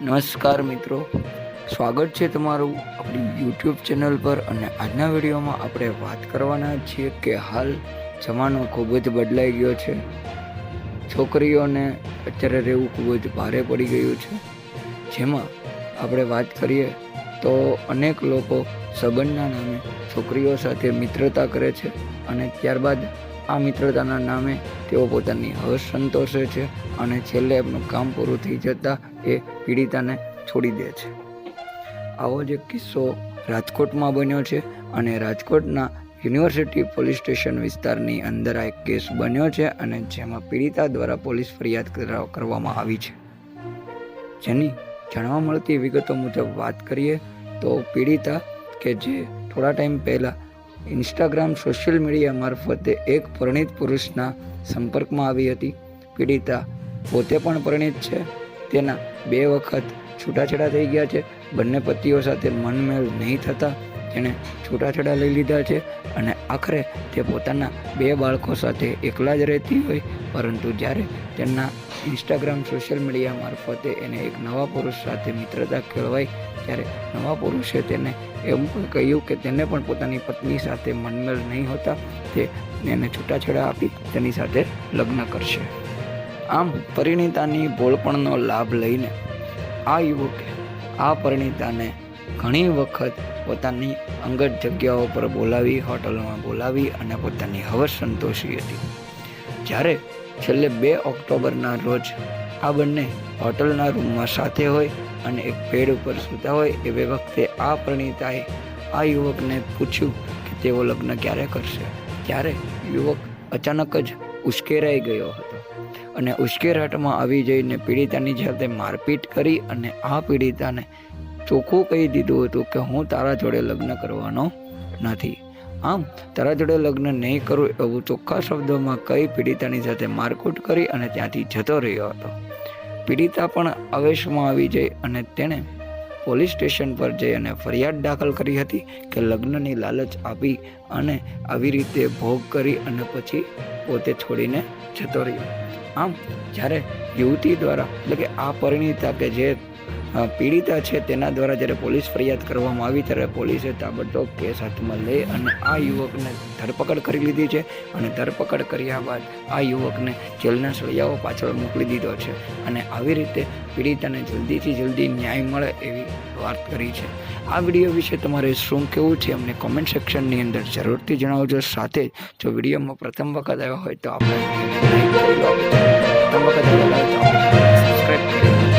નમસ્કાર મિત્રો. સ્વાગત છે તમારું આપણી યુટ્યુબ ચેનલ પર અને આજના વિડીયોમાં આપણે વાત કરવાના છીએ કે હાલ જમાનો ખૂબ જ બદલાઈ ગયો છે. છોકરીઓને અત્યારે રહેવું ખૂબ જ ભારે પડી ગયું છે. જેમાં આપણે વાત કરીએ તો અનેક લોકો સંબંધના નામે છોકરીઓ સાથે મિત્રતા કરે છે અને ત્યારબાદ આ મિત્રતાના નામે તેઓ પોતાની હર્ષ સંતોષે છે અને છેલ્લે એમનું કામ પૂરું થઈ જતાં એ પીડિતાને છોડી દે છે. આવો જ એક કિસ્સો રાજકોટમાં બન્યો છે અને રાજકોટના યુનિવર્સિટી પોલીસ સ્ટેશન વિસ્તારની અંદર આ એક કેસ બન્યો છે અને જેમાં પીડિતા દ્વારા પોલીસ ફરિયાદ કરા- કરવામાં આવી છે. જેની જાણવા મળતી વિગતો મુજબ વાત કરીએ તો પીડિતા કે જે થોડા ટાઈમ પહેલાં ઇન્સ્ટાગ્રામ સોશિયલ મીડિયા મારફતે એક પરિણિત પુરુષના સંપર્કમાં આવી હતી. પીડિતા પોતે પણ પરિણિત છે. તેના બે વખત છૂટાછેડા થઈ ગયા છે. બંને પતિઓ સાથે મનમેળ નહીં થતા તેણે છૂટાછેડા લઈ લીધા છે અને આખરે તે પોતાના બે બાળકો સાથે એકલા જ રહેતી હોય, પરંતુ જ્યારે તેમના ઇન્સ્ટાગ્રામ સોશિયલ મીડિયા મારફતે એને એક નવા પુરુષ સાથે મિત્રતા કેળવાઈ, ત્યારે નવા પુરુષે તેને એમ પણ કહ્યું કે તેને પણ પોતાની પત્ની સાથે મનમેળ નહીં હોતા, તે એને છૂટાછેડા આપી તેની સાથે લગ્ન કરશે. આમ પરિણીતાની ભોળપણનો લાભ લઈને આ યુવકે આ પરિણીતાને ઘણી વખત પોતાની અંગત જગ્યાઓ પર બોલાવી, હોટલમાં બોલાવી અને પોતાની હવસ સંતોષી હતી. જ્યારે છેલ્લે બે ઓક્ટોબરના રોજ આ બંને હોટલના રૂમમાં સાથે હોય અને એક પેડ ઉપર સૂતા હોય એ વખતે આ પ્રણીતાએ આ યુવકને પૂછ્યું કે તેઓ લગ્ન ક્યારે કરશે. ત્યારે યુવક અચાનક જ ઉશ્કેરાઈ ગયો હતો અને ઉશ્કેરાટમાં આવી જઈને પીડિતાની સાથે મારપીટ કરી અને આ પીડિતાને ચોખ્ખું કહી દીધું હતું કે હું તારા જોડે લગ્ન કરવાનો નથી. આમ, તારા જોડે લગ્ન નહીં કરું એવું ચોખ્ખા શબ્દોમાં કઈ પીડિતાની સાથે મારકૂટ કરી અને ત્યાંથી જતો રહ્યો હતો. પીડિતા પણ આવેશમાં આવી જઈ અને તેણે પોલીસ સ્ટેશન પર જઈ અને ફરિયાદ દાખલ કરી હતી કે લગ્નની લાલચ આપી અને આવી રીતે ભોગ કરી અને પછી પોતે છોડીને જતો રહ્યો. આમ, જ્યારે યુવતી દ્વારા, એટલે કે આ પરિણીતા કે જે પીડિતા છે તેના દ્વારા જ્યારે પોલીસ ફરિયાદ કરવામાં આવી ત્યારે પોલીસે તાબડતોબ કેસ હાથમાં લઈ અને આ યુવકને ધરપકડ કરી લીધી છે અને ધરપકડ કર્યા બાદ આ યુવકને જેલના સળિયાઓ પાછળ મોકલી દીધો છે અને આવી રીતે પીડિતાને જલ્દીથી જલ્દી ન્યાય મળે એવી વાત કરી છે. આ વીડિયો વિશે તમારે શું કહેવું છે અમને કોમેન્ટ સેક્શનની અંદર જરૂરથી જણાવજો. સાથે જ વિડીયોમાં પ્રથમ વખત આવ્યા હોય તો આપણે કરી. પ્રથમ વખત તો આપણે